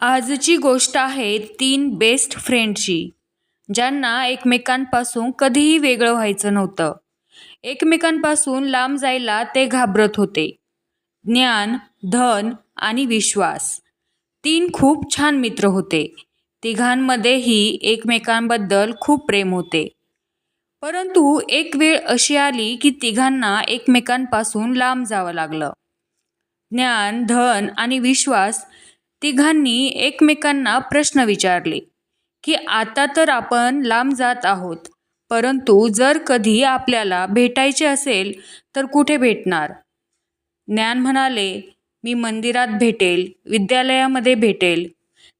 आजची गोष्ट आहे तीन बेस्ट फ्रेंडची ज्यांना एकमेकांपासून कधीही वेगळं व्हायचं नव्हतं. एकमेकांपासून लांब जायला ते घाबरत होते. ज्ञान धन आणि विश्वास. तीन खूप छान मित्र होते. तिघांमध्येही एकमेकांबद्दल खूप प्रेम होते. परंतु एक वेळ अशी आली की तिघांना एकमेकांपासून लांब जावं लागलं. ज्ञान धन आणि विश्वास तिघांनी एकमेकांना प्रश्न विचारले की आता तर आपण लांब जात आहोत परंतु जर कधी आपल्याला भेटायचे असेल तर कुठे भेटणार? ज्ञान म्हणाले मी मंदिरात भेटेल विद्यालयामध्ये भेटेल.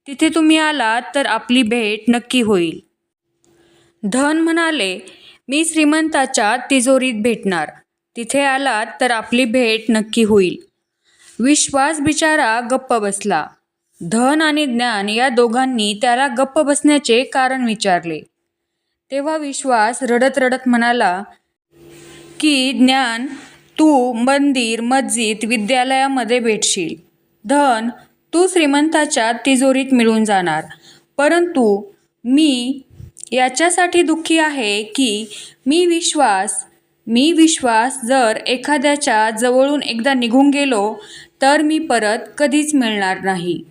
तिथे तुम्ही आलात तर आपली भेट नक्की होईल. धन म्हणाले मी श्रीमंताच्या तिजोरीत भेटणार. तिथे आलात तर आपली भेट नक्की होईल. विश्वास बिचारा गप्प बसला. धन आणि ज्ञान या दोघांनी त्याला गप्प बसण्याचे कारण विचारले. तेव्हा विश्वास रडत रडत म्हणाला की ज्ञान तू मंदिर मस्जिद विद्यालयामध्ये भेटशील. धन तू श्रीमंताच्या तिजोरीत मिळून जाणार. परंतु मी याच्यासाठी दुःखी आहे की मी विश्वास मी विश्वास जर एखाद्याच्या जवळून एकदा निघून गेलो तर मी परत कधीच मिळणार नाही.